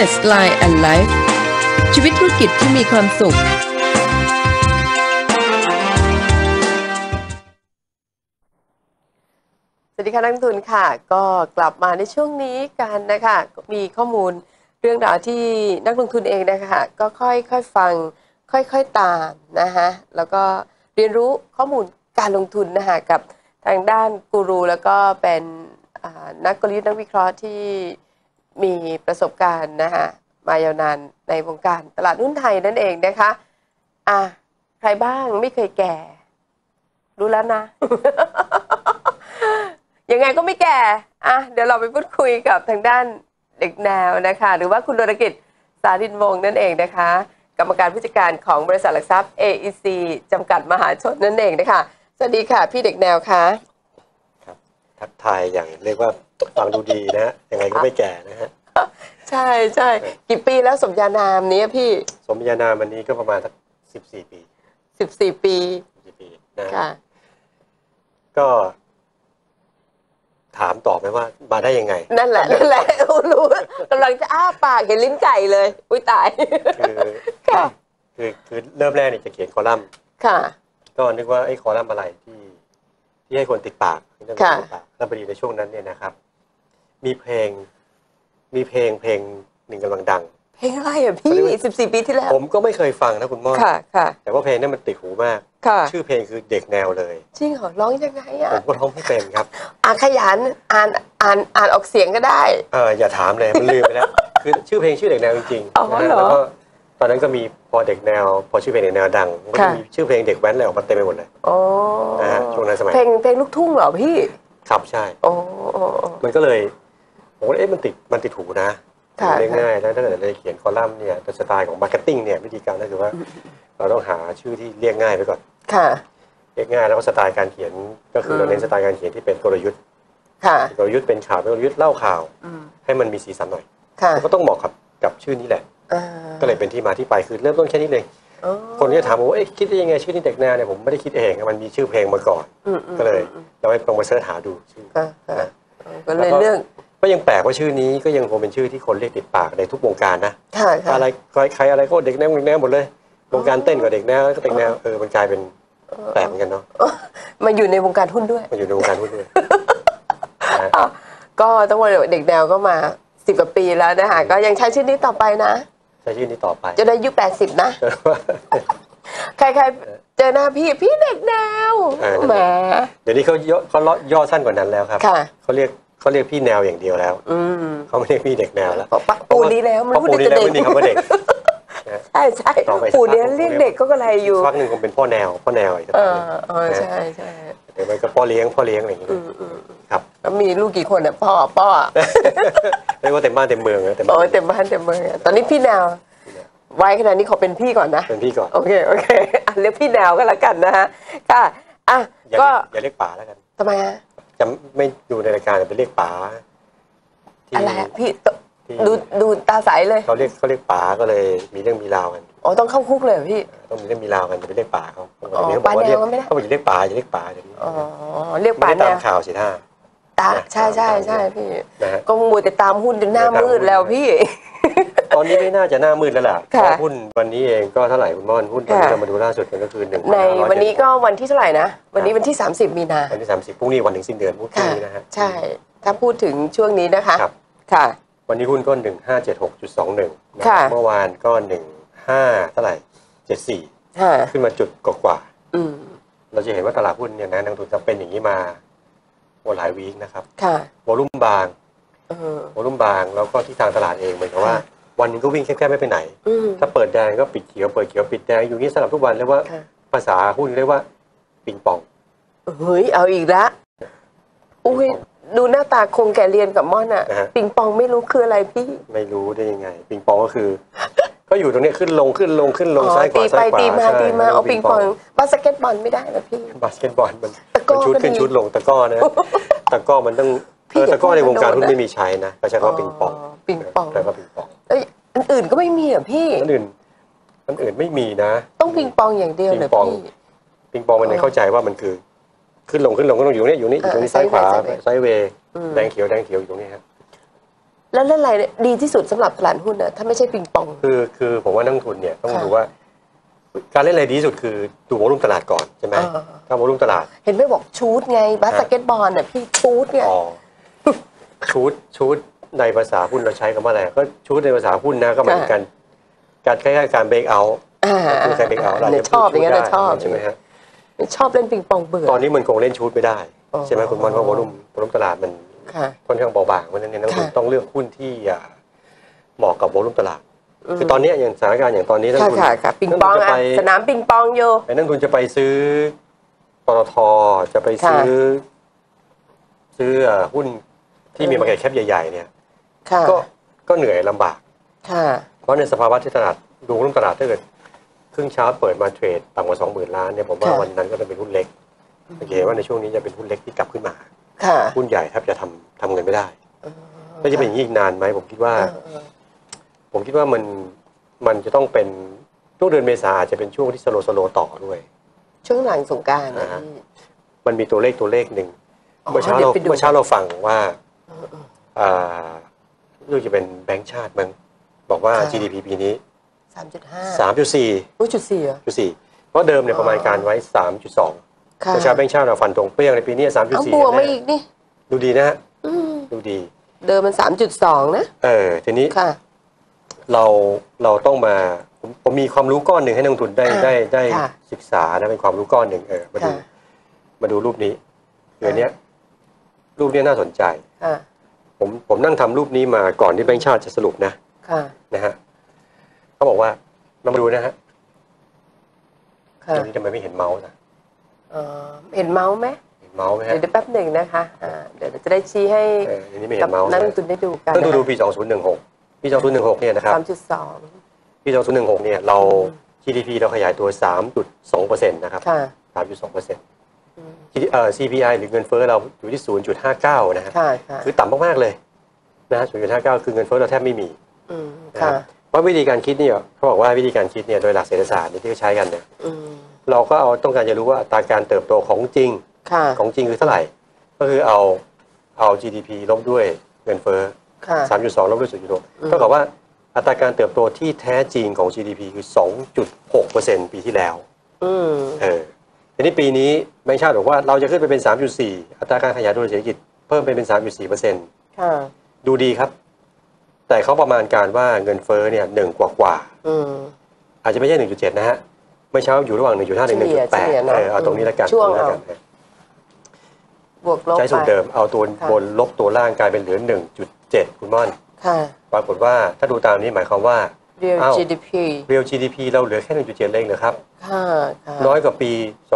Business Line and Life ชีวิตธุรกิจที่มีความสุข สวัสดีค่ะนักลงทุนค่ะ ก็กลับมาในช่วงนี้กันนะคะ มีข้อมูลเรื่องราวที่นักลงทุนเองนะคะ ก็ค่อยๆฟัง ค่อยๆตามนะคะแล้วก็เรียนรู้ข้อมูลการลงทุนนะคะกับทางด้านกูรูแล้วก็เป็นนักกลยุทธ์นักวิเคราะห์ที่ มีประสบการณ์นะคะมายาวนานในวงการตลาดหุ้นไทยนั่นเองนะคะอะใครบ้างไม่เคยแก่ รู้แล้วนะ ยังไงก็ไม่แก่อะเดี๋ยวเราไปพูดคุยกับทางด้านเด็กแนวนะคะ หรือว่าคุณดรกิจสารินวงนั่นเองนะคะ กรรมการผู้จัดการของบริษัทหลักทรัพย์ AEC จำกัดมหาชนนั่นเองนะคะ สวัสดีค่ะ พี่เด็กแนวคะ ทักทายอย่างเรียกว่าฟังดูดีนะฮะยังไงก็ไม่แก่นะฮะใช่ใช่กี่ปีแล้วสมญานามนี้พี่ สมญานามวันนี้ก็ประมาณสักสิบสี่ปี14ปีสิบปีนะฮะค่ะก็ ถามต่อไหมว่า มาได้ยังไง นั่นแหละนั่นแหละรู้กำลังจะอ้าปากเห็นลิ้นไก่เลย อุ้ยตาย คือค่ะคือคือเริ่มแรกเนี่ยจะเขียนคอลัมน์ค่ะ ก็นึกว่าไอ้คอลัมน์อะไรที่ ที่ให้คนติดปากที่ให้คนค่ะ ติดปากแล้วพอดีในช่วงนั้นเนี่ยนะครับ มีเพลง มีเพลงเพลงหนึ่งกำลังดัง เพลงอะไรอะพี่14ปีที่แล้ว ผมก็ไม่เคยฟังนะคุณม่อนค่ะค่ะ แต่ว่าเพลงนั้นมันติดหูมาก ค่ะ ชื่อเพลงคือเด็กแนวเลย จริงเหรอร้องยังไงอะผมก็ร้องไม่เป็นครับ อ่านขยันอ่านอ่านอ่านออกเสียงก็ได้ เอออย่าถามเลยมันลืมไปแล้ว คือชื่อเพลงชื่อเด็กแนวจริงอ๋อๆนะฮะเหรอ แล้วก็ ตอนนั้นก็มีพอเด็กแนว พอชื่อเพลงเด็กแนวดังมันก็จะค่ะมีชื่อเพลงเด็กแว้นอะไรออกมาเต็มไปหมดเลยโอ้นะฮะช่วงนั้นสมัยเพลงเพลงลูกทุ่งเหรอพี่ครับใช่โอ้โอ้โอ้มันก็เลยผมว่าเอ๊ะมันติดมันติดหูนะค่ะเรียกง่ายแล้วถ้าเกิดเราเขียนคอลัมน์เนี่ยสไตล์ของมาร์เก็ตติ้งเนี่ยวิธีการก็คือว่า เราต้องหาชื่อที่เรียกง่ายไปก่อนค่ะเรียกง่ายแล้วก็สไตล์การเขียนก็คือเราเน้นสไตล์การเขียนที่เป็นกลยุทธ์ค่ะกลยุทธ์เป็นข่าวเป็นกลยุทธ์เล่าข่าวอืมให้มันมีสีสันหน่อยค่ะแล้วก็ต้องเหมาะกับกับชื่อนี้แหละอ่า ก็เลยเป็นที่มาที่ไปคือเริ่มต้นแค่นี้เลยอ๋อคนก็จะถามผมว่าเอ๊ะคิดได้ยังไงชื่อนี้เด็กแนวเนี่ยผมไม่ได้คิดเองมันมีชื่อเพลงมาก่อนอืมอืมก็เลยอืมเราไปลองไปเสิร์ชหาดูชื่ออ่าค่ะก็เลยเรื่องก็ยังแปลกว่าชื่อนี้ก็ยังคงเป็นชื่อที่คนเรียกติดปากในทุกวงการนะค่ะค่ะอะไรใครใครอะไรก็เด็กแนวเด็กแนวหมดเลยวงการเต้นก็เด็กแนวก็เด็กแนวเออมันกลายเป็นแปลกเหมือนกันเนาะมาอยู่ในวงการหุ้นด้วยมันอยู่ในวงการหุ้นด้วยนะฮะก็ต้องบอกเลยว่าเด็กแนวก็มาสิบกว่าปีแล้วนะคะก็ยังใช้ชื่อนี้ต่อไปนะ ใช้ชื่อนี้ต่อไปจะได้อายุแปดสิบนะ ใครๆ เจอหน้าพี่พี่เด็กแนวเออแหมเดี๋ยวนี้เขาย่อเขาย่อสั้นกว่านั้นแล้วครับค่ะ เขาเรียกเขาเรียกพี่แนวอย่างเดียวแล้วอืมเขาไม่เรียกพี่เด็กแนวแล้วบอกปักปูนี้แล้วมันเพราะพูดปูได้นี้แต่แล้วเด็กไม่มีคำว่าเด็ก ใช่ใช่ต่อไป ปู่เนี้ยสักพักเรียกเด็กก็กระไรอยู่พักหนึ่งคงเป็นพ่อแนวพ่อแนวอีกสักเอพักหอนึ่งเออใช่ใช่ เดี๋ยวมันก็พ่อเลี้ยงพ่อเลี้ยงอะไรอย่างเงี้ยอืมอืมครับแล้วมีลูกกี่คนอะพ่อพ่อเรียกว่าเต็มบ้านเต็มเมืองนะเต็มบ้าโอ้ยนเต็มบ้านเต็มเมืองอะตอนนี้พี่แนวไว้ขนาดนี้ขอเป็นพี่ก่อนนะเป็นพี่ก่อนโอเคโอเคอะเรียกพี่แนวก็แล้วกันนะฮะค่ะอะอย่าก็เรียกอย่าเรียกป๋าแล้วกันทำไมฮะจะไม่ดูในรายการแต่ไปเรียกป๋าที่อะไรอะพี่ต ที่ดูดูตาใสเลยเขาเรียกเขาเรียกป๋าก็เลยมีเรื่องมีราวกันอ๋อต้องเข้าคุกเลยเหรอพี่ ต้องมีเรื่องมีราวกันจะไปเรียกป๋าเขาอ๋อเดี๋ยวเขาบอกว่าป๋าแนเรียวกก็ไม่ได้เขาบอกอย่าเรียกป๋าอย่าเรียกป๋าเดี๋ยวนี้อ๋อเรียกไม่ป่าได้แนตามวข่าวสิท่าตานะใช่ใช่ตามใช่พี่นะฮะก็มัวแต่ตามหุ้นจนหน้ามืดแล้วพี่ ตอนนี้ไม่น่าจะหน้ามืดแล้วล่ะเพค่ะราะหุ้นวันนี้เองก็เท่าไหร่คุณม่อนหุ้นตอนนี้ค่ะเรามาดูล่าสุดกันก็คือหนึ่งในวันนี้ก็วันที่เท่าไหร่นะ วันนี้วันที่ 30 มีนาวันที่สามสิบพรุ่งนี้วันถึงสิ้นเดือนพรุ่งค่ะนี้นะฮะใช่ถ้าพูดถึงช่วงนี้นะคะครับค่ะ วันนี้หุ้นก็หนึ่งห้าเจ็ดหกจุดสองหนึ่งค่ะเมื่อวานก็หนึ่งห้าเท่าไหร่เจ็ดสี่ค่ะขึ้นมาจุดกว่าอืมๆเราจะเห็นว่าตลาดหุ้นเนี่ยนะนักลงทุนจะเป็นอย่างนี้มาโอ้หลายวีคนะครับค่ะวอลุ่มบางเออวอลุ่มบางแล้วก็ที่ทางตลาดเองเหมือนกับว่าค่ะวันหนึงก็วิ่งแค่ๆไม่ไปไหนอืมถ้าเปิดแดงก็ปิดเขียวเปิดเขียวปิดแดงอยู่อย่างนี้สลับทุกวันเรียกว่าค่ะภาษาหุ้นเรียกว่าปิงปองเฮ้ยเอาอีกละอุ้ย ดูหน้าตาคงแก่เรียนกับม่อนอะนะฮะ ปิงปองไม่รู้คืออะไรพี่ไม่รู้ได้ยังไง ปิงปองก็คือ ก็อยู่ตรงเนี้ยขึ้นลงขึ้นลงขึ้นลงอ๋อซ้ายขตีวาไปซ้ายขวาตีมาใช่ตีมารียกเอาว่ปิงปองบาสเกตบอลไม่ได้เหรอพี่ บาสเกตบอลมันตะกร้อมันชุดก็ขึ้นดีชุดลงตะกร้อนะตะกร้อมันต้องพี่เอออย่าตะกร้อในวงการพูดหุ้นนะไม่มีใช้นะก็ใช้คำว่าปิงปองปิงปองใช้คำว่าปิงปองเอ้ยอันอื่นก็ไม่มีเหรอพี่ อันอื่นอันอื่นไม่มีนะ ต้องปิงปองอย่างเดียวเหรอปิงปอง พี่ ปิงปองมันยังเข้าใจว่ามันคือ ขึ้นลงขึ้นลงขึ้นลงอยู่เนี่ยอยู่นี่อยู่ตรงนี้เออซ้ายขวาไซด์เวย์ไซด์เวย์อืมแดงเขียวแดงเขียวอยู่ตรงนี้ครับแล้วเล่นอะไรเนี่ยดีที่สุดสำหรับตลาดหุ้นนะถ้าไม่ใช่ปิงปอง คือคือผมว่านักลงทุนเนี่ยต้องค่ะดูว่า การเล่นอะไรดีที่สุดคือดูวอลุ่มตลาดก่อนใช่ไหมอ่าถ้าวอลุ่มตลาด เห็นไม่บอกชูดไงบาสฮะเกตบอลน่ะพี่ชูดไงอ๋อชูดชูดในภาษาหุ้นเราใช้คำว่าอะไรก็ชูดในภาษาหุ้นนะก็หมายถึงการการคล้ายๆการเบรกเอาอ่าคือการเบรกเอาเนี่ยชอบอย่างนั้นนะชอบใช่ไหมฮะ ชอบเล่นปิงปองเบื่อ ตอนนี้มันคงเล่นชูดไม่ได้อ๋อใช่ไหมคุณมอนเพราะวอลุ่มวอลุ่มตลาดมันค่ะค่อนข้างเบาบางเพราะฉะนั้นเนี่ยนักลงทุนค่ะต้องเลือกหุ้นที่อ่าเหมาะกับวอลุ่มตลาดคือตอนเนี้ยอย่างสถานการณ์อย่างตอนนี้นักลค่ะงทุนค่ะค่ะปิงปองนักลทุนจะอะไปสนามปิงปองอยู่ไอ้นักลงทุนจะไปซื้อปตทจะไปซื้อ ซื้ออ่าหุ้นที่มีเออมาร์เก็ตแคปใหญ่ ๆ เนี่ยค่ะก็ก็เหนื่อยลำบากค่ะเพราะในสภาวะที่ตลาดดูหุ้นตลาดถ้าเกิดค รึ่งเช้าเปิดมาเทรดต่ำกว่าสองหมื่นล้านเนี่ยผมว่าค่ะวันนั้นก็จะเป็นหุ้นเล็กสังเกตว่าในช่วงนี้จะเป็นหุ้นเล็กที่กลับขึ้นมาค่ะหุ้นใหญ่แทบจะทำทำเงินไม่ได้แล้วจะเป็นอย่างนี้อีกนานไหมผมคิดว่าเออเออผมคิดว่ามันมันจะต้องเป็นช่วงเดือนเมษาอาจจะเป็นช่วงที่สโลสโลต่อด้วย ช่วงหลังสงกรารนะอ่าฮะพี่มันมีตัวเลขตัวเลขหนึ่งอ๋อเมื่อเช้าเดี๋ยเราวไปดูเมื่อเช้าเราฟังว่าเออเอออ่ารู้จะเป็นแบงก์ชาติมั้งบอกว่าค่ะ GDP ปีนี้ สามจุดห้า3.4อุ้ยจุดสี่เหรอ4เพราะเดิมเนี่ยประมาณการไว้3.2ค่ะเมื่อเช้าแบงก์ชาติเราฟันตรงเปรี้ยงในปีนี้เอา3.4บวกมาแน่อีกนี่ดูดีนะฮะอืมดูดี เดิมมันสามจุดสองนะเออทีนี้ค่ะเราเราต้องมาผมผมมีความรู้ก้อนหนึ่งให้นักลงทุนได้อ่าได้ได้ค่ะศึกษานะเป็นความรู้ก้อนหนึ่งเออมาดูค่ะมาดูรูปนี้เดี๋ยวนี้รูปนี้น่าสนใจค่ะผมผมนั่งทำรูปนี้มาก่อนที่แบงค์ชาติจะสรุปนะค่ะนะฮะ เขาบอกว่าเรามาดูนะฮะค่ะเดี๋ยวนี้ทำไมไม่เห็นเมาส์นะเอ่อเห็นเมาส์ไหมเห็นเมาส์ไหมฮะเดี๋ยวเดี๋ยวแป๊บหนึ่งนะคะ อ่า เดี๋ยวจะได้ชี้ให้เอออันนี้ไม่เห็กับนเมาส์นักลนะงทุนได้ดูกันต้องดูดูปี 2016 ปี 2016 เนี่ยนะครับ สามจุดสองปี 2016 เนี่ยเรา GDP เราขยายตัว 3.2%นะครับ ค่ะ3.2%เอ่อ CPI หรือเงินเฟ้อเราอยู่ที่ 0.59 นะฮะค่ะค่ะคือต่ำมาก ๆ เลยนะฮะ0.59 คือเงินเฟ้อเราแทบไม่มี อืมนะครัค่ะ บเพราะวิธีการคิดเนี่ยเขาบอกว่าวิธีการคิดเนี่ยโดยหลักเศรษฐศาสตร์เนี่ยที่เขาใช้กันเนี่ยอืมเราก็เอาต้องการจะรู้ว่าอัตราการเติบโตของจริงค่ะของจริงคือเท่าไหร่ ก็คือเอาเอา GDP ลบด้วยเงินเฟ้อค่ะ3.2ลบด้วยอืม0.6เท่ากับว่าอัตราการเติบโตที่แท้จริงของ GDP คือ2.6%ปีที่แล้วอืมเออทีนี้ปีนี้แบงค์ชาติบอกว่าเราจะขึ้นไปเป็น3.4อัตราการขยายตัวเศรษฐกิจเพิ่มไปเป็น3.4%ค่ะดูดีครับ แต่เขาประมาณการว่าเงินเฟ้อเนี่ยหนึ่งกว่ากว่าอืมๆอาจจะไม่ใช่1.7นะฮะเมื่อเช้าอยู่ระหว่าง1.5ถึงเฉลี่ยเฉลี่ย1.8นะเออเอาตรงนี้แล้วกันช่วงตรงนี้แล้วกันบวกลบใช้สูตรไปเดิมเอาตัวค่ะบนลบตัวล่างกลายเป็นเหลือ1.7คุณม่อนค่ะปรากฏว่าถ้าดูตามนี้หมายความว่า real อ้าว GDP real GDP เราเหลือแค่1.7เองเหรอครับค่ะค่ะน้อยกว่าปี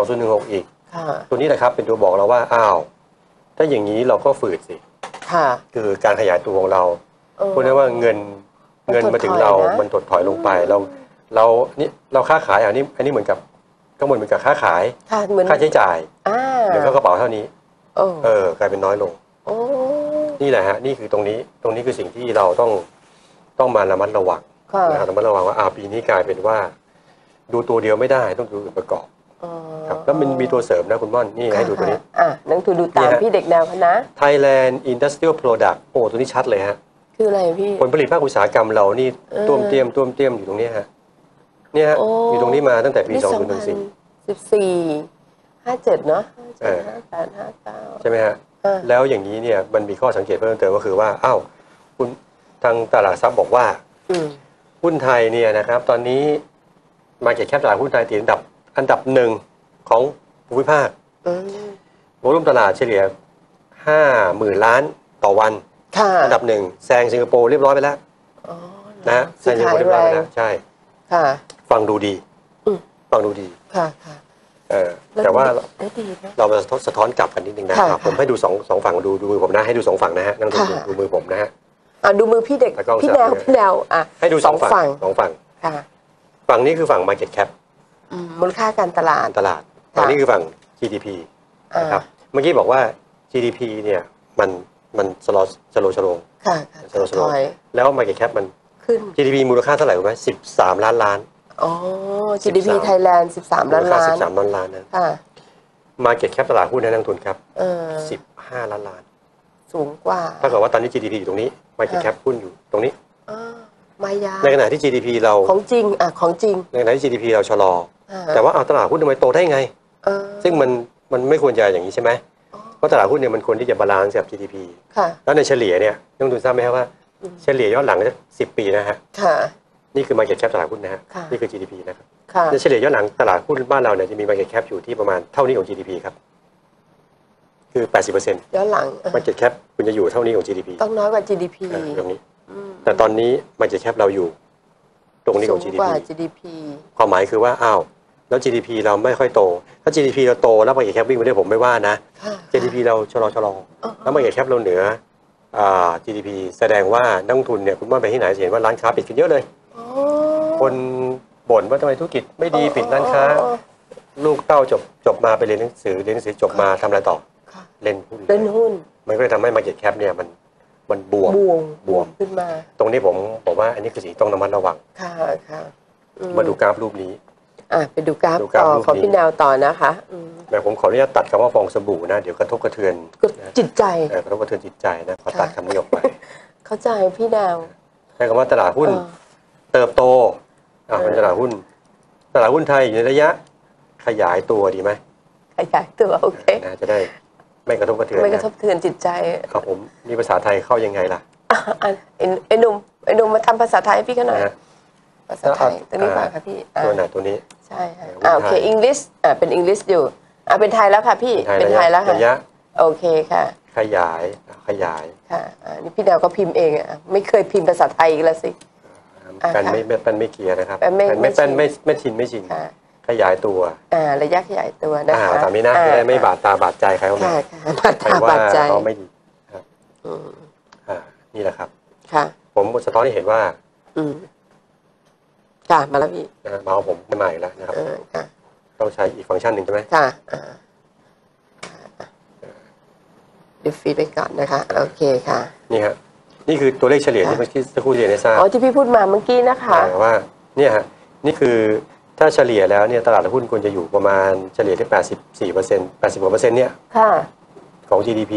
2016อีกค่ะตัวนี้แหละครับเป็นตัวบอกเราว่าอ้าวถ้าอย่างนี้เราก็ฝืดสิค่ะคือการขยายตัวของเรา เออ พูดได้ว่าเงินมันเงินมาถึงเรา ถดถอยนะ มันถดถอยลงไป เรา เรานี่เราค้าขายอันนี้ อันนี้เหมือนกับก็เหมือนเหมือนกับค้าขาย ค่ะเหมือนค่าใช้จ่ายอ่าเงินเข้ากระเป๋าเท่านี้โอ้เออกลายเป็นน้อยลง โอ้นี่แหละฮะ นี่คือตรงนี้ ตรงนี้คือสิ่งที่เราต้องต้องมาระมัดระวังค่ะนะครับระมัดระวังว่าอ่าปีนี้กลายเป็นว่า ดูตัวเดียวไม่ได้ต้องดูอื่นประกอบอ๋อครับ แล้วมันมีตัวเสริมนะคุณม่อน นี่ให้ดูตัวนี้ค่ะอะนักทุนดูตามนี่ฮะ พี่เด็กแนวคณะ Thailand Industrial Product โอ้ตัวนี้ชัดเลยฮะ คืออะไรพี่ ผลผลิตภาคอุตสาหกรรมเรานี่เออ ต้วมเตรียมต้วมเตรียมอยู่ตรงเนี้ยฮะเนี่ยฮะโอ้อยู่ตรงนี้มาตั้งแต่ปี นี่2 0 1 4 สิบสี่ห้าเจ็ดเนาะห้าเอเจ็ดอห้าแปดห้าเก้าใช่ไหมฮะ อ่าแล้วอย่างนี้เนี่ยมันมีข้อสังเกตเพิ่มเติมก็คือว่าอ้าวคุณทางตลาดทรัพย์บอกว่า อืมหุ้นไทยเนี่ยนะครับ ตอนนี้มาเก็ตแคปตลาดหุ้นไทยติดอันดับอันดับหนึ่งของภูมิภาคอืมวอลุ่มตลาดเฉลี่ยห้าหมื่นล้านต่อวัน ค่ะ อันดับหนึ่งแซงสิงคโปร์เรียบร้อยไปแล้วอ๋อนะฮะแซสุงดสิงคท้าโปยร์เรียบแรร้อยไปงแล้วใช่ ค่ะ ฟังดูดีอืม ฟังดูดีค่ะค่ะเออแต่ว่าได้ดีนะ เรามาสะท้อนกลับกันนิดนึงนะคค่ะรับผมให้ดูสองสองฝั่งดูดูมือผมนะให้ดูสองฝั่งนะฮะนั่งดูค่ะ ดูมือผมนะฮะ อะดูมือพี่เด็กตากล้องพี่แนวจับเลยพี่แนวอะให้ดูสองฝั่งฝั่งสองฝั่ง ค่ะฝั่งนี้คือฝั่ง Market Cap อืมมูลค่าการตลาด ตลาด ฝั่งนี้คือฝั่ง GDP อ่านะครับเมื่อกี้บอกว่า GDP เนี่ยมัน มันสโลสโลชโลค่ะค่ะสโลสโลถอยแล้ว Market Cap มันขึ้น GDP มูลค่าเท่าไหร่รู้ไหมสิบสามล้านล้านอ๋อ GDP 13ไทยแลนด์13มูล้าลนค่าล้าสินบสามล้านล้านนะค่ะ Market Cap ตลาดหุ้นในนักลงทุนครับเออสิบห้าล้านล้าน สูงกว่าถ้าเกิดว่าตอนนี้ GDP อยู่ตรงนี้ market cap หุ้นอยู่ตรงนี้อ่ามายาในขณะที่ GDP เราของจริงอะของจริง ในขณะที่ GDP เราชะลออ่แต่ว่าเอาตลาดหุ้นทำไมโตได้ไงเออซึ่งมันมันไม่ควรจะอย่างนี้ใช่ไหมอ๋อเพ ราะตลาดหุ้นเนี่ยมันควรที่จะบาลานซ์กับ GDP ค่ะ แล้วในเฉลี่ยเนี่ยนักลงทุนทราบไหมครับว่าอืมเฉลี่ยย้อนหลังสิบปีนะฮะค่ะ นี่คือ market cap ตลาดหุ้นนะฮะค่ะ นี่คือ GDP นะครับค่ะในเฉลี่ยย้อนหลังตลาดหุ้นบ้านเราเนี่ยจะมี market cap อยู่ที่ประมาณเท่านี้ของ GDP ครับคือ 80%ย้อนหลังเออ market cap คุณจะอยู่เท่านี้ของ GDP ต้องน้อยกว่า GDP เออตรงนี้ อืมแต่ตอนนี้ market cap เราอยู่ ตรงนี้ของ สู GDP กว่า GDP ความหมายคือว่าอ้าว แล้ว GDP เราไม่ค่อยโต ถ้า GDP เราโตแล้ว market cap วิ่งไปได้ผมไม่ว่านะค่ะ GDP เราชะลอชะลออ๋อแล้ว market cap เราเหนืออ่า GDP แสดงว่านักลงทุนเนี่ยคุณว่าไปที่ไหนจะเห็นว่าร้านค้าปิดกันเยอะเลยอ๋อคนบ่นว่าทำไมธุรกิจไม่ดีปิดร้านค้าอ๋อลูกเต้าจบจบมาไปเรียนหนังสือเรียนหนังสือจบมาทำอะไรต่อค่ะเล่นหุ้นเล่นหุ้น มันก็เลยทำให้ market cap เนี่ยมันมันบวมบวมบวมขึ้นมา ตรงนี้ผมบอกว่าอันนี้คือสิ่งที่ต้องระมัดระวังค่ะค่ะอืมาดูกราฟรูปนี้ อะไปดูกราฟดูกราฟต่อรูปของนี้พี่แนวต่อนะคะอืมแต่ผมขออนุญาตตัดคำว่าฟองสบู่นะ เดี๋ยวกระทบกระเทือนก็นะจิตใจ เอ่อกระทบกระเทือนจิตใจนะขอตัดค่ะคำนี้ออกไปเข้าใจพี่แนวใช้คำว่าตลาดหุ้น เออ เติบโตอะเออ เป็นตลาดหุ้น ตลาดหุ้นไทยอยู่ในระยะขยายตัวดีไหมขยายตัวโอเคนะจะได้ไม่กระทบกระเทือนไม่กระนะทบเทือนจิตใจครับผมนี่ภาษาไทยเข้ายังไงล่ะอะอะไอ้ไอ้หนุ่มไอ้หนุ่มมาทำภาษาไทยให้พี่กันหน่อยนะฮะ ภาษาไทยอะตัวนี้อะป่ะคะพี่อะตัวไหนตัวนี้ใช่ค่ะเอออ่าโอเคไทย English อ่าเป็น English อยู่อ่าเป็นไทยแล้วค่ะพี่เป็นไทยแล้วค่ะระยะโอเคค่ะ ขยายขยายค่ะอ่านี่พี่แนวก็พิมพ์เองอะไม่เคยพิมพ์ภาษาไทยอีกแล้วสิอะแป้นค่ะไม่ไม่แป้นไม่เกียร์นะครับแป้นไม่ไม่แป้นไม่ไม่ชินไม่ชินไม่ชินค่ะขยายตัวอ่าระยะขยายตัวนะอ่าคะตามนี้นะอ่จะได้ไม่บาดตาบาดใจใครเขาค่ะค่ะบาดใครตาว่าบาดใจเขาไม่ดีครับอืมอ่านี่แหละครับ ค่ะ ผมสะท้อนให้เห็นว่า อืม ค่ะมาแล้วพี่นะเมาส์ผมไม่มาอีกแล้วนะครับ เออค่ะต้องใช้อีกฟังก์ชันหนึ่งใช่ไหมค่ะอ่าเดี๋ยวฟีดไปก่อนนะคะ โอเคค่ะนี่ฮะนี่คือตัวเลขเฉลี่ยที่เมื่อกี้สักครู่เรียนให้ทราบอ๋อที่พี่พูดมาเมื่อกี้นะคะ อ่าว่าเนี่ยฮะนี่คือถ้าเฉลี่ยแล้วเนี่ยตลาดหุ้นควรจะอยู่ประมาณเฉลี่ยที่ 84เปอร์เซ็นต์80กว่าเปอร์เซ็นต์เนี่ยค่ะ ของ GDP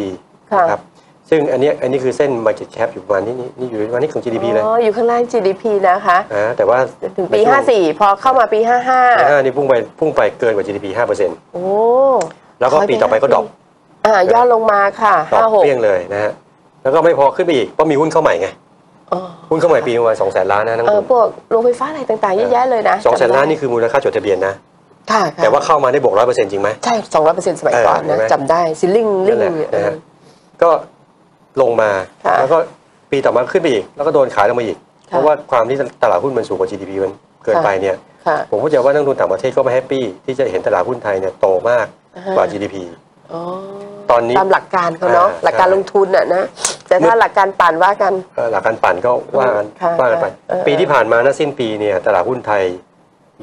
ค่ะ นะครับ ซึ่งอันเนี้ยอันนี้คือเส้น market cap อยู่ประมาณนี้นี่นี่อยู่ประมาณนี้ของ GDP เลยอ๋ออยู่ข้างล่าง GDP นะคะอ่าแต่ว่าถึงปีในช่ว54 พอเข้ามาปีปีห้า55นี่พุ่งไปพุ่งไปเกินกว่า GDP 5เปอร์เซ็นต์โอ้แล้วก็ปีต่อไปก็ดรอปอ่าย่อลงมาค่ะดรอปเปรี้ยง56เลยนะฮะแล้วก็ไม่พอขึ้นไปอีกเพราะมีหุ้นเข้าใหม่ไงอ๋อหุ้นเข้าใหม่ปีประมาณ2แสนล้านนะนักลเองอทุนพวกโรงไฟฟ้าอะไรต่างๆเยอะแยะเลยนะสองแสนจำได้ล้านนี่คือมูลค่าจดทะเบียนนะค่ะค่ะแต่ว่าเข้ามาได้บวกร้อยเปอร์เซ็นต์จริงไหมใช่สองร้อยเปอร์เซ็นต์สมัยก่อนเออเห็นนะไหมจำได้ซิลลิงลินั่งนแหละเอนะอฮะก็ ลงมาค่ะแล้วก็ปีต่อมาขึ้นไปอีก แล้วก็โดนขายลงมาอีกค่ะเพราะว่าความที่ตลาดหุ้นมันสูงกว่า GDP มันเกินค่ะไปเนี่ย ค่ะ ผมก็จะว่านักลงทุนต่างประเทศก็ไม่แฮปปี้ที่จะเห็นตลาดหุ้นไทยเนี่ยโตมากกว่า GDP อ๋อตอนนี้ ตามหลักการเขาเนาะอ่าหลักการใช่ลงทุนน่ะนะแต่ถ้าหลักการปั่นว่ากัน เอ่อหลักการปั่นก็ว่ากันค่ะว่ากันไปเออ ปีที่ผ่านมานะสิ้นปีเนี่ยตลาดหุ้นไทย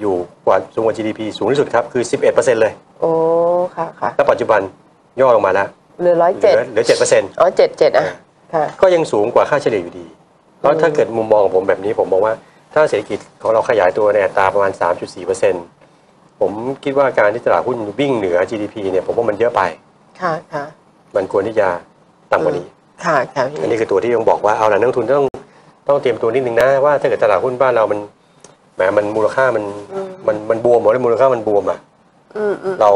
อยู่กว่าสูงกว่า GDP สูงที่สุดครับคือ 11%เลย โอ้ค่ะค่ะ แล้วปัจจุบันย่อลงมาแล้ว เหลือร้อยเหลืเจ็ดอเหลือ7%อ๋อเจ็ดเจ็ดอะ ค่ะ ก็ยังสูงกว่าค่าเฉลี่ยอยู่ดีแล้วถ้าเกิดมุมมองของผมแบบนี้ผมมองว่าถ้าเศรษฐกิจของเราขยายตัวในอัตราประมาณ 3.4%ผมคิดว่าการที่ตลาดหุ้นวิ่งเหนือ GDP เนี่ยผมว่ามันเยอะไป ค่ะค่ะมันควรที่จะต่ำกว่านี้ ค่ะค่ะพี่อันนี้คือตัวที่ต้องบอกว่าเอาล่ะนักลงทุนต้องต้องเตรียมตัวนิดนึงนะว่าถ้าเกิดตลาดหุ้นบ้านเรามันแหมมันมูลค่ามันมันมันบวมหมดเลยมูลค่ามันบวมอะ อืมอืมเรา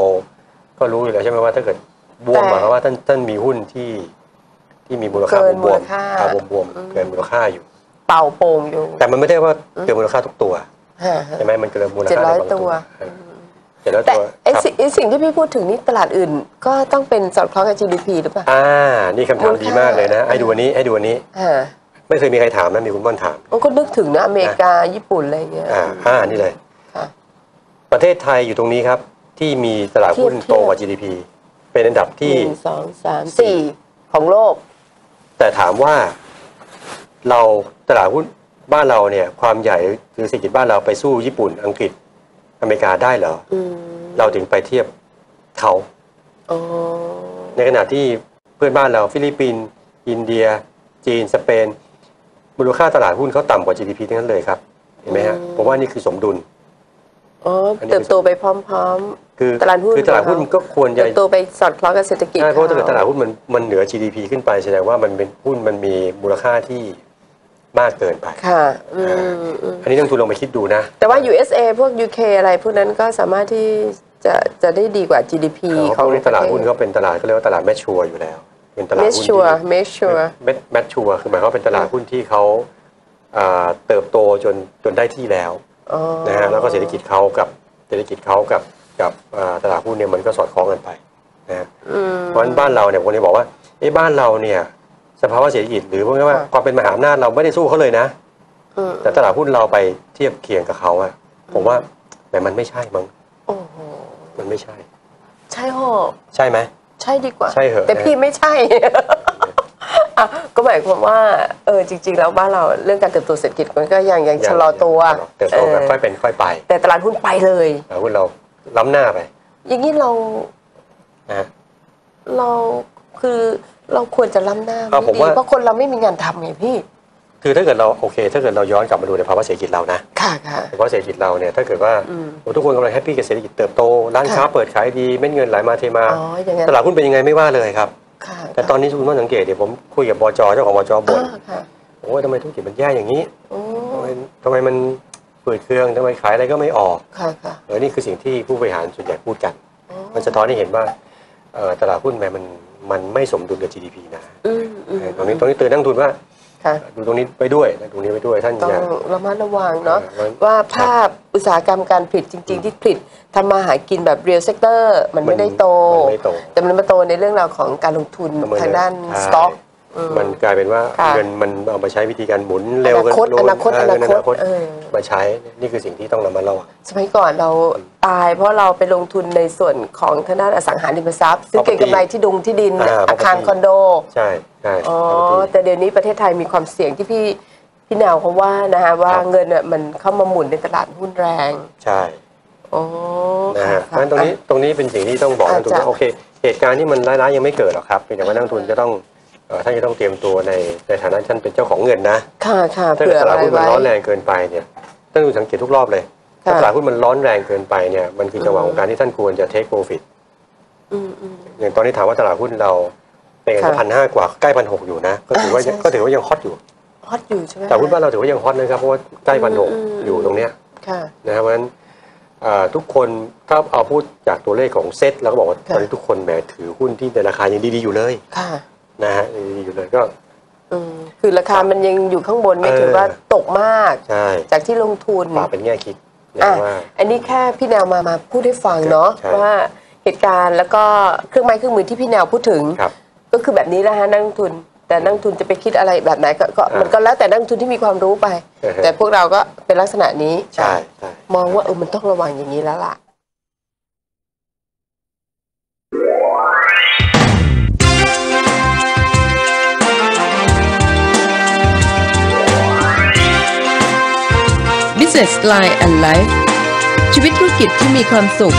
ก็รู้อยู่แล้วใช่ไหมว่าถ้าเกิด บวมหมายความว่าท่านท่านมีหุ้นที่ที่มีมูลค่าเกินบวมมูลค่า ๆอ่าบวมๆเกินมูลค่าอยู่ เป่าโป่งอยู่แต่มันไม่ได้ว่าเกินมูลค่าทุกตัวฮะใช่ไหมมันเกินมูลเจ็ดค่าร้อยในบางตัว เจ็ดร้อยแต่ตัวไอ้ครับสิ่งไอ้สิ่งที่พี่พูดถึงนี่ตลาดอื่น ก็ต้องเป็นสอดคล้องกับ GDP หรือเปล่า อ่า นี่คำถามมูลค่า ดีมากเลยนะให้ดูอันนี้ให้ดูอันนี้ ฮะไม่เคยมีใครถามนะมีคุณม่อนถามโอ้ก็นึกถึงนะอเมริกาญี่ปุ่นอะไรเงี้ย อ่าอ่านี่เลย ค่ะประเทศไทยอยู่ตรงนี้ครับ ที่มีตลาดหุ้นเทียบ โตกว่า GDP เป็นอันดับหที่นึ่งสองสามสี่ของโลก แต่ถามว่าเราตลาดหุ้นบ้านเราเนี่ย ความใหญ่หรือเศรษฐกิจบ้านเราไปสู้ญี่ปุ่นอังกฤษอเมริกาได้เหรอ อืมเราถึงไปเทียบเขา อ๋อในขณะที่เพื่อนบ้านเราฟิลิปปินส์อินเดีย จีน สเปน มูลค่าตลาดหุ้นเขาต่ำกว่า GDP ทั้งนั้นเลยครับ เห็นไหมฮะผมว่านี่คือสมดุล อ๋ออันนี้ เติบโตไปพร้อม คือตลาดหุ้นคือตลาดหุ้นของเราก็ควรจะเติบโตไปสอดคล้องกับเศรษฐกิจใช่เพราะว่าถ้าเกิดตลาดขหุ้นมันมันเหนือ GDP ขึ้นไปแสดงว่ามันเป็นหุ้นมันมีมูลค่าที่มากเกินไป ค่ะอืมอืมอันนี้นักลงทุนลองไปคิดดูนะแต่ว่า USA พวก UK อะไรพวกนั้นก็สามารถที่จะจะได้ดีกว่า GDP เพของราะในตลาดหุ้นเขาเป็นตลาดเขาเรียกว่าตลาดแมชชัวอยู่แล้ว เป็นตลาดเมหุ้นชที่ชัวเมชชัว แมชชัวคือหมายความว่าเป็นตลาดหุ้นที่เขาอ่าเติบโตจนจนได้ที่แล้ว นะฮะแล้วก็เศรษฐกิจเขากับเศรษฐกิจเขากับกับอ่าตลาดหุ้นเนี่ยมันก็สอดคล้องกันไปนะฮะเพราะฉะนั้นบ้านเราเนี่ยคนนี้บอกว่าไอ้บ้านเราเนี่ยสภาวะเศรษฐกิจหรือพวกนี้ว่าค่ะความเป็นมหาอำนาจเราไม่ได้สู้เขาเลยนะอืมแต่ตลาดหุ้นเราไปเทียบเคียงกับเขาอะผมว่าแต่มันไม่ใช่มั้งโอ้โหมันไม่ใช่ ใช่หรอใช่ไหมใช่ดีกว่า ใช่เหอะแต่พี่ไม่ใช่อะ ก็หมายความว่าเออจริง ๆ แล้วบ้านเราเรื่องการเติบโตเศรษฐกิจมันก็ยังยังชะลอตัวเติบโตแบบค่อยเป็นค่อยไป แต่ตลาดหุ้นไปเลยตลาดหุ้นเราล้ำหน้าไป อย่างนี้เรานะฮะเราคือเราควรจะล้ำหน้าอะผมดีว่าเพราะคนเราไม่มีงานทำไงพี่ คือถ้าเกิดเราโอเค ถ้าเกิดเราย้อนกลับมาดูในภาวะเศรษฐกิจเรานะค่ะค่ะภาวะเศรษฐกิจเราเนี่ยถ้าเกิดว่าอืมโอ้ทุกคนกำลังแฮปปี้กับเศรษฐกิจเติบโตร้านค้าค่ะเปิดขายดีเม็ดเงินไหลมาเทมาอ๋ออย่างนั้นตลาดหุ้นเป็นยังไงไม่ว่าเลยครับค่ะ แต่ตอนนี้คุณต้องสังเกตเดี๋ยวผมคุยกับบจเจ้าของบจบ่นอ่าค่ะโอ้ยทำไมธุรกิจมันแย่อย่างนี้โอ้ทำไมทำไมมันฝืดเคืองทำไมขายอะไรก็ไม่ออกค่ะค่ะเออนี่คือสิ่งที่ผู้บริหารส่วนใหญ่พูดกันอ๋อมันสะท้อนให้เห็นว่าเอ่อตลาดหุ้นแม้มันมันไม่สมดุลกับ GDP นะอืมอืมเออตรงนี้ตรงนี้เตือนนักลงทุนว่า ค่ะดูตรงนี้ไปด้วยนะตรงนี้ไปด้วยท่านต้องอย่า ระมัดระวังเนาะเออว่าภาพอุตสาหกรรมการผลิตจริง ๆ ที่ผลิตทำมาหากินแบบเรียลเซกเตอร์มันไม่ได้โต มันไม่โตแต่มันมาโตในเรื่องราวของการลงทุนประเมินทางด้านใช่สต็อก มันกลายเป็นว่าค่ะเงินมันเอามาใช้วิธีการหมุนอเร็วนาคตเกิอนาคตเอนาเงิคตเออมาใช้นี่คือสิ่งที่ต้องระมัดระวังสมัยก่อนเราตายเพราะเราไปลงทุนในส่วนของทางด้านอสังหาริมทรัพย์ซึ่งเก็ง Property กำไรที่ดุงที่ดินอ่าอาคาร property คอนโด ใช่ใช่อ๋อ property แต่เดี๋ยวนี้ประเทศไทยมีความเสี่ยงที่พี่พี่แนวเขาว่านะคะว่าครับเงินอะมันเข้ามาหมุนในตลาดหุ้นแรง ใช่อ๋อนะค่ะฮะเพราะฉะนั้นตรงนี้ตรงนี้เป็นสิ่งที่ต้องบอกนักลงทุนอาจจะว่าโอเค เหตุการณ์ที่มันร้ายๆยังไม่เกิดหรอกครับเพียงแต่ว่านักลงทุนจะต้องเอ่อ ท่านจะต้องเตรียมตัวในในฐานะท่านเป็นเจ้าของเงินนะค่ะค่ะถ้าเผื่เกิดอตลาอะดไรหุ้นมันไว้ร้อนแรงเกินไปเนี่ยท่านดูสังเกตทุกรอบเลยถ้าค่ะตลาดหุ้นมันร้อนแรงเกินไปเนี่ยมันคือจังหวะอืมของการที่ท่านควรจะเทคโปรฟิตอืมอืมอย่างตอนนี้ถามว่าตลาดหุ้นเราเป็นค่ะพันห้ากว่าใกล้พันหกอยู่นะ ก็ถือว่าใช่ก็ถือว่ายังฮอตอยู่ฮอตอยู่ใช่ไหมแต่หุ้นบ้านเราถือว่ายังฮอตนะครับเพราะว่าใกล้พันหกอืมอยู่ตรงเนี้ยค่ะนะครับเพราะฉะนั้นอ่าทุกคนถ้าเอาพูดจากตัวเลขของเซ็ตเราก็บอกว่าค่ะตอนนี้ทุกคนแหมถือหุ้นที่ในราคายังดีๆอยู่เลยค่ะ นะฮะยังดีๆอยู่เลยก็อืมคือราคามันยังอยู่ข้างบนไม่เออถือว่าตกมากใช่จากที่ลงทุนฝากเป็นแง่คิดนะอะว่าอันนี้แค่พี่แนวมามาพูดให้ฟังเนาะใช่ว่าเหตุการณ์แล้วก็เครื่องไม้เครื่องมือที่พี่แนวพูดถึงครับก็คือแบบนี้แหละฮะนักลงทุน แต่นักลงทุนจะไปคิดอะไรแบบไหนก็ก็อ่ามัมันก็แล้วแต่นักลงทุนที่มีความรู้ไปอือฮะแต่พวกเราก็เป็นลักษณะนี้ใช่ใช่มองว่าเออมันต้องระวังอย่างนี้แล้วล่ะ Business Line and Life ชีวิตธุรกิจที่มีความสุข